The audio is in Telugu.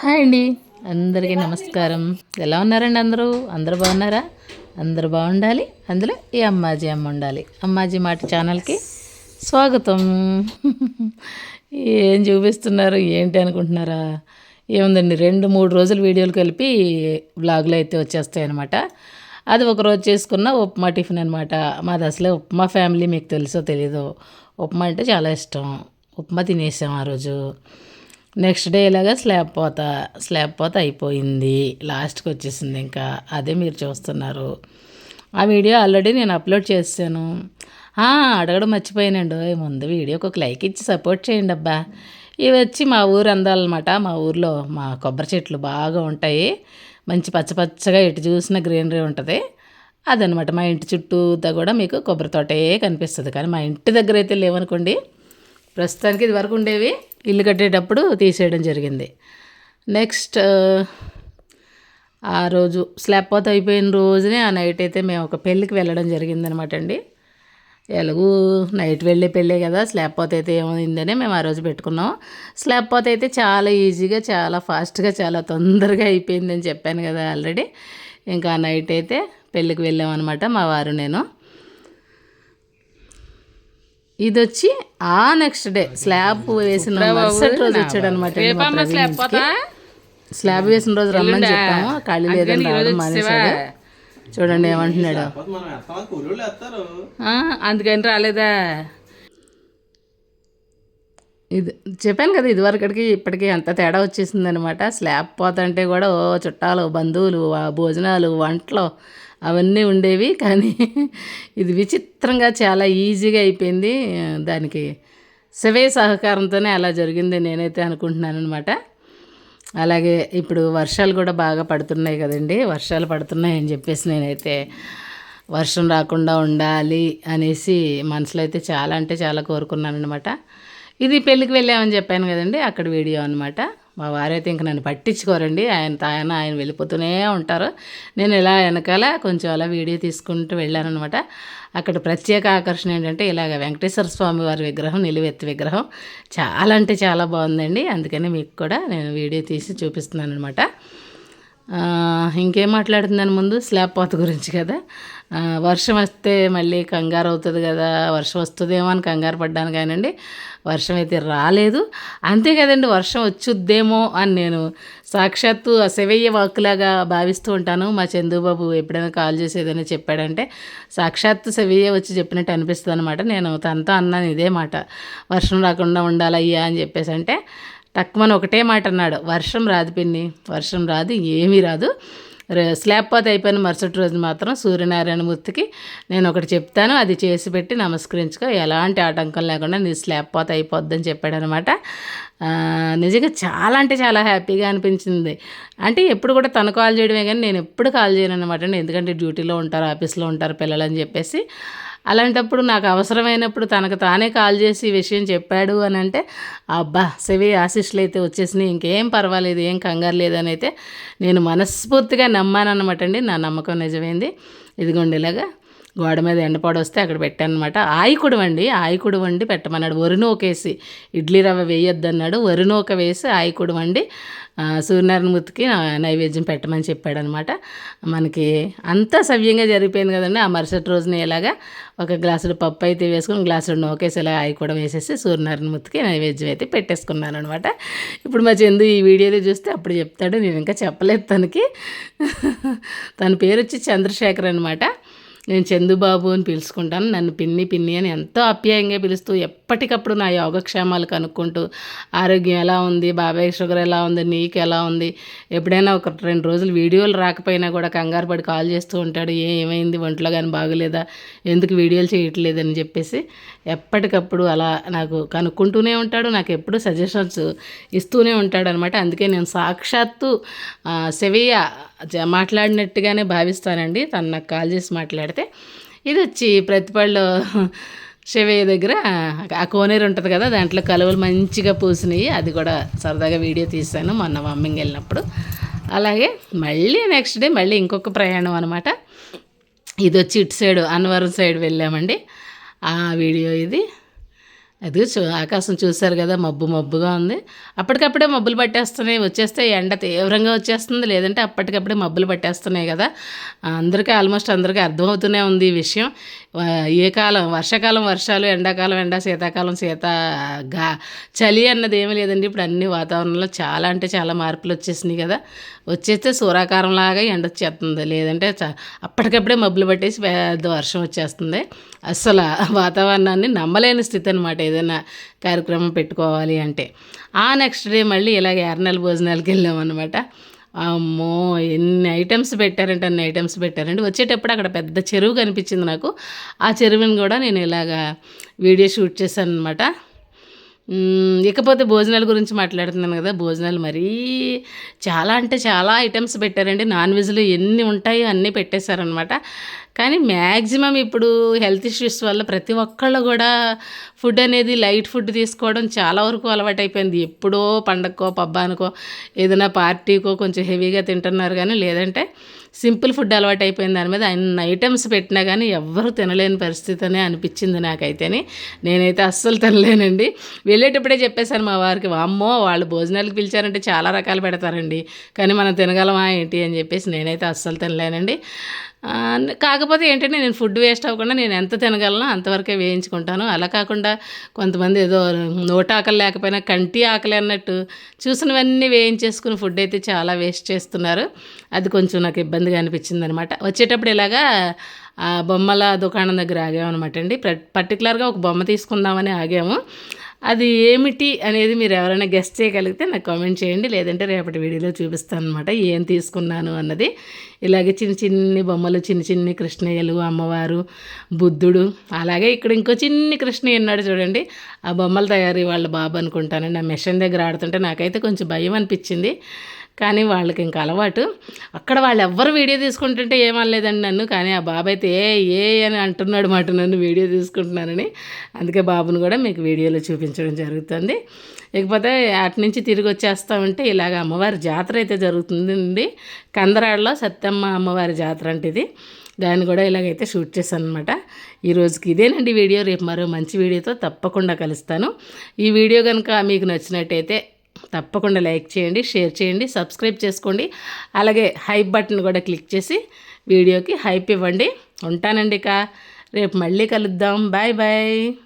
హాయ్ అండి. అందరికీ నమస్కారం. ఎలా ఉన్నారండి అందరూ? అందరూ బాగున్నారా? అందరూ బాగుండాలి. అందులో ఈ అమ్మాజీ అమ్మ ఉండాలి. అమ్మాజీ మాట ఛానల్కి స్వాగతం. ఏం చూపిస్తున్నారు? ఏంటి అనుకుంటున్నారా? ఏముందండి? రెండు మూడు రోజులు వీడియోలు కలిపి బ్లాగులు అయితే వచ్చేస్తాయి అనమాట అది ఒక రోజు చేసుకున్న ఉప్మా టిఫిన్ అనమాట మాది అసలే ఉప్మా ఫ్యామిలీ మీకు తెలుసో తెలీదు. ఉప్మా అంటే చాలా ఇష్టం. ఉప్మా తినేసాం ఆ రోజు. నెక్స్ట్ డే ఇలాగా స్లాబ్ పోత స్లాబ్ పోత అయిపోయింది. లాస్ట్కి వచ్చేసింది ఇంకా. అదే మీరు చూస్తున్నారు. ఆ వీడియో ఆల్రెడీ నేను అప్లోడ్ చేశాను. అడగడం మర్చిపోయానండి. ముందు వీడియోకి ఒక లైక్ ఇచ్చి సపోర్ట్ చేయండి అబ్బా. ఇవి వచ్చి మా ఊరు అందాలన్నమాట. మా ఊర్లో మా కొబ్బరి చెట్లు బాగా ఉంటాయి. మంచి పచ్చ పచ్చగా ఎటు చూసిన గ్రీనరీ ఉంటుంది. అదనమాట మా ఇంటి చుట్టూతా కూడా మీకు కొబ్బరి తోటే కనిపిస్తుంది. కానీ మా ఇంటి దగ్గర అయితే లేవనుకోండి ప్రస్తుతానికి ఇది వరకు ఉండేవి. ఇల్లు కట్టేటప్పుడు తీసేయడం జరిగింది. నెక్స్ట్ ఆ రోజు స్లాబ్ పోత అయిపోయిన రోజునే ఆ నైట్ అయితే మేము ఒక పెళ్ళికి వెళ్ళడం జరిగిందనమాట అండి. ఎలాగూ నైట్ వెళ్ళే పెళ్ళే కదా స్లాబ్ పోత అయితే ఏమైందని మేము ఆ రోజు పెట్టుకున్నాం. స్లాబ్ పోత అయితే చాలా ఈజీగా చాలా ఫాస్ట్గా చాలా తొందరగా అయిపోయిందని చెప్పాను కదా ఆల్రెడీ. ఇంకా ఆ నైట్ అయితే పెళ్ళికి వెళ్ళామన్నమాట మా వారు నేను. ఇది వచ్చి ఆ నెక్స్ట్ డే స్లాబ్ వేసిన మరుసటి రోజు వచ్చాడు అనమాట స్లాబ్ వేసిన రోజు రమ్మని చెప్పాము. ఖాళీ లేదని రావడం మానేశాడు. చూడండి ఏమంటున్నాడు. అందుకని రాలేదా? ఇది చెప్పాను కదా ఇదివరకటికి ఇప్పటికి అంత తేడా వచ్చేసింది అనమాట స్లాబ్ పోతంటే కూడా ఓ చుట్టాలు బంధువులు భోజనాలు వంటలు అవన్నీ ఉండేవి కానీ ఇది విచిత్రంగా చాలా ఈజీగా అయిపోయింది. దానికి సవే సహకారంతోనే అలా జరిగింది నేనైతే అనుకుంటున్నాను అనమాట అలాగే ఇప్పుడు వర్షాలు కూడా బాగా పడుతున్నాయి కదండి వర్షాలు పడుతున్నాయి అని చెప్పేసి నేనైతే వర్షం రాకుండా ఉండాలి అనేసి మనసులో అయితే చాలా అంటే చాలా కోరుకున్నాను అనమాట ఇది పెళ్ళికి వెళ్ళామని చెప్పాను కదండి అక్కడ వీడియో అనమాట మా వారైతే ఇంక నన్ను పట్టించుకోరండి. ఆయన ఆయన ఆయన వెళ్ళిపోతూనే ఉంటారు. నేను ఇలా వెనకాల కొంచెం అలా వీడియో తీసుకుంటూ వెళ్ళాను అనమాట అక్కడ ప్రత్యేక ఆకర్షణ ఏంటంటే ఇలాగ వెంకటేశ్వర స్వామి వారి విగ్రహం నిలువెత్తి విగ్రహం చాలా అంటే చాలా బాగుందండి. అందుకని మీకు కూడా నేను వీడియో తీసి చూపిస్తున్నాను అనమాట ఇంకేం మాట్లాడుతున్నాను ముందు? స్లాబ్ పోత గురించి కదా. వర్షం వస్తే మళ్ళీ కంగారు అవుతుంది కదా వర్షం వస్తుందేమో అని కంగారు పడ్డాను కానివ్వండి వర్షం అయితే రాలేదు. అంతే కదండి వర్షం వచ్చుద్దేమో అని నేను సాక్షాత్తు ఆ శివయ్య వాక్కులాగా భావిస్తూ ఉంటాను. మా చందుబాబు ఎప్పుడైనా కాల్ చేసేదని చెప్పాడంటే సాక్షాత్తు శివయ్య వచ్చి చెప్పినట్టు అనిపిస్తుంది అనమాట నేను తనతో అన్నాను ఇదే మాట వర్షం రాకుండా ఉండాలయ్యా అని చెప్పేసి అంటే టక్మని ఒకటే మాట అన్నాడు వర్షం రాదు పిన్ని వర్షం రాదు ఏమీ రాదు. స్లాబ్ పాత అయిపోయిన మరుసటి రోజు మాత్రం సూర్యనారాయణమూర్తికి నేను ఒకటి చెప్తాను. అది చేసి పెట్టి నమస్కరించుకో. ఎలాంటి ఆటంకం లేకుండా నీ స్లాబ్ పాత అయిపోద్దని చెప్పాడనమాట. నిజంగా చాలా అంటే చాలా హ్యాపీగా అనిపించింది. అంటే ఎప్పుడు కూడా తను కాల్ చేయడమే కానీ నేను ఎప్పుడు కాల్ చేయను అనమాట ఎందుకంటే డ్యూటీలో ఉంటారు ఆఫీస్లో ఉంటారు పిల్లలు అని చెప్పేసి. అలాంటప్పుడు నాకు అవసరమైనప్పుడు తనకు తానే కాల్ చేసి ఈ విషయం చెప్పాడు అని అంటే అబ్బా సెవి ఆశీస్సులు అయితే వచ్చేసినాయి ఇంకేం పర్వాలేదు ఏం కంగారు లేదని అయితే నేను మనస్ఫూర్తిగా నమ్మాను అనమాట అండి. నా నమ్మకం నిజమైంది. ఇదిగోండి ఇలాగా గోడ మీద ఎండపాడు వస్తే అక్కడ పెట్టాను అనమాట ఆయకుడు వండి ఆయకుడు వండి పెట్టమన్నాడు వరినోకేసి ఇడ్లీ రవ్వ వేయొద్దన్నాడు. వరినోక వేసి ఆయకుడు వండి ఆ, సూర్యనారాయణ మూర్తికి నైవేద్యం పెట్టమని చెప్పాడు అనమాట మనకి అంతా సవ్యంగా జరిగిపోయింది కదండి. ఆ మరుసటి రోజున ఇలాగా ఒక గ్లాసుడు పప్పు అయితే వేసుకుని గ్లాసుడు నోకేసి ఇలా ఆయి కూడా వేసేసి సూర్యనారాయణ మూర్తికి నైవేద్యం అయితే పెట్టేసుకున్నాను అనమాట ఇప్పుడు మా చందు ఈ వీడియోలో చూస్తే అప్పుడు చెప్తాడు. నేను ఇంకా చెప్పలేదు తనకి. తన పేరు వచ్చి చంద్రశేఖర్ అనమాట. నేను చందుబాబు అని పిలుచుకుంటాను. నన్ను పిన్ని పిన్ని అని ఎంతో ఆప్యాయంగా పిలుస్తూ ఎప్పటికప్పుడు నా యోగక్షేమాలు కనుక్కుంటూ ఆరోగ్యం ఎలా ఉంది? బాబాయ్ షుగర్ ఎలా ఉంది? నీకు ఎలా ఉంది? ఎప్పుడైనా ఒక రెండు రోజులు వీడియోలు రాకపోయినా కూడా కంగారు పడి కాల్ చేస్తూ ఉంటాడు ఏ ఏమైంది? ఒంట్లో కానీ బాగలేదా? ఎందుకు వీడియోలు చేయట్లేదని చెప్పేసి ఎప్పటికప్పుడు అలా నాకు కనుక్కుంటూనే ఉంటాడు. నాకు ఎప్పుడు సజెషన్స్ ఇస్తూనే ఉంటాడు అనమాట అందుకే నేను సాక్షాత్తు ఆ, మాట్లాడినట్టుగానే భావిస్తానండి. తను నాకు కాల్ చేసి మాట్లాడితే. ఇది వచ్చి ప్రతిపళ్ళు శివయ్య దగ్గర ఆ కోనేరు ఉంటుంది కదా దాంట్లో కలువలు మంచిగా పూసినాయి. అది కూడా సరదాగా వీడియో తీశాను మొన్న మమ్మింగ్ వెళ్ళినప్పుడు. అలాగే మళ్ళీ నెక్స్ట్ డే మళ్ళీ ఇంకొక ప్రయాణం అనమాట ఇది వచ్చి ఇటు సైడ్ అన్నవరం సైడ్ వెళ్ళామండి. ఆ వీడియో ఇది. అది చూ ఆకాశం చూశారు కదా మబ్బు మబ్బుగా ఉంది. అప్పటికప్పుడే మబ్బులు పట్టేస్తున్నాయి. వచ్చేస్తే ఎండ తీవ్రంగా వచ్చేస్తుంది. లేదంటే అప్పటికప్పుడే మబ్బులు పట్టేస్తున్నాయి కదా. అందరికీ ఆల్మోస్ట్ అందరికీ అర్థమవుతూనే ఉంది ఈ విషయం. ఏ కాలం? వర్షాకాలం వర్షాలు ఎండాకాలం ఎండ శీతాకాలం శీత గా చలి అన్నది ఏమీ లేదండి. ఇప్పుడు అన్ని వాతావరణంలో చాలా అంటే చాలా మార్పులు వచ్చేసినాయి కదా. వచ్చేస్తే సూరాకారం లాగా ఎండ వచ్చేస్తుంది. లేదంటే చ- అప్పటికప్పుడే మబ్బులు పట్టేసి పెద్ద వర్షం వచ్చేస్తుంది. అసలు వాతావరణాన్ని నమ్మలేని స్థితి అనమాట ఏదైనా కార్యక్రమం పెట్టుకోవాలి అంటే. ఆ నెక్స్ట్ డే మళ్ళీ ఇలాగ ఎర్నెల భోజనాలకి వెళ్ళామన్నమాట. అమ్మో ఎన్ని ఐటమ్స్ పెట్టారంటే అన్ని ఐటమ్స్ పెట్టారండి. వచ్చేటప్పుడు అక్కడ పెద్ద చెరువు కనిపించింది నాకు. ఆ చెరువుని కూడా నేను ఇలాగా వీడియో షూట్ చేశాను అనమాట ఇకపోతే భోజనాల గురించి మాట్లాడుతున్నాను కదా భోజనాలు మరీ చాలా అంటే చాలా ఐటమ్స్ పెట్టారండి. నాన్ వెజ్లో ఎన్ని ఉంటాయో అన్నీ పెట్టేశారనమాట కానీ మ్యాక్సిమం ఇప్పుడు హెల్త్ ఇష్యూస్ వల్ల ప్రతి ఒక్కళ్ళు కూడా ఫుడ్ అనేది లైట్ ఫుడ్ తీసుకోవడం చాలా వరకు అలవాటైపోయింది. ఎప్పుడో పండగకో పబ్బానికో ఏదైనా పార్టీకో కొంచెం హెవీగా తింటున్నారు కానీ లేదంటే సింపుల్ ఫుడ్ అలవాటు అయిపోయింది దాని మీద అన్ని ఐటమ్స్ పెట్టినా కానీ ఎవ్వరు తినలేని పరిస్థితి అనే అనిపించింది నాకైతేనే. నేనైతే అస్సలు తినలేనండి. వెళ్ళేటప్పుడే చెప్పేశాను మా వారికి అమ్మో వాళ్ళు భోజనాలకు పిలిచారంటే చాలా రకాలు పెడతారండి. కానీ మనం తినగలమా ఏంటి? అని చెప్పేసి నేనైతే అస్సలు తినలేనండి. కాకపోతే ఏంటంటే నేను ఫుడ్ వేస్ట్ అవ్వకుండా నేను ఎంత తినగలనో అంతవరకే వేయించుకుంటాను. అలా కాకుండా కొంతమంది ఏదో నోట ఆకలి లేకపోయినా కంటి ఆకలి అన్నట్టు చూసినవన్నీ వేయించేసుకుని ఫుడ్ అయితే చాలా వేస్ట్ చేస్తున్నారు. అది కొంచెం నాకు ఇబ్బందిగా అనిపించింది అనమాట వచ్చేటప్పుడు ఇలాగా ఆ బొమ్మల దుకాణం దగ్గర ఆగామన్నమాట అండి. పర్టికులర్గా ఒక బొమ్మ తీసుకుందామని ఆగాము. అది ఏమిటి అనేది మీరు ఎవరైనా గెస్ట్ చేయగలిగితే నాకు కామెంట్ చేయండి. లేదంటే రేపటి వీడియోలో చూపిస్తాను అనమాట ఏం తీసుకున్నాను అన్నది. ఇలాగే చిన్న చిన్ని బొమ్మలు చిన్న చిన్ని కృష్ణయ్యలు అమ్మవారు బుద్ధుడు అలాగే ఇక్కడ ఇంకో చిన్ని కృష్ణయ్య ఉన్నాడు చూడండి. ఆ బొమ్మల తయారీ వాళ్ళ బాబు అనుకుంటాను నా మిషన్ దగ్గర ఆడుతుంటే నాకైతే కొంచెం భయం అనిపించింది. కానీ వాళ్ళకి ఇంకా అలవాటు. అక్కడ వాళ్ళు ఎవ్వరు వీడియో తీసుకుంటుంటే ఏమనలేదండి నన్ను. కానీ ఆ బాబు అయితే ఏ ఏ అని అంటున్నాడు మాట నన్ను వీడియో తీసుకుంటున్నానని. అందుకే బాబును కూడా మీకు వీడియోలో చూపించడం జరుగుతుంది. ఇకపోతే అటు నుంచి తిరిగి వచ్చేస్తా ఉంటే ఇలాగ అమ్మవారి జాతర అయితే జరుగుతుందండి. కందరాడలో సత్యమ్మ అమ్మవారి జాతర అంటే ఇది. దాన్ని కూడా ఇలాగైతే షూట్ చేశాను అనమాట ఈ రోజుకి ఇదేనండి వీడియో. రేపు మరో మంచి వీడియోతో తప్పకుండా కలుస్తాను. ఈ వీడియో కనుక మీకు నచ్చినట్టయితే తప్పకుండా లైక్ చేయండి షేర్ చేయండి సబ్స్క్రైబ్ చేసుకోండి. అలాగే హైప్ బటన్ కూడా క్లిక్ చేసి వీడియోకి హైప్ ఇవ్వండి. ఉంటానండి ఇక రేపు మళ్ళీ కలుద్దాం. Bye bye.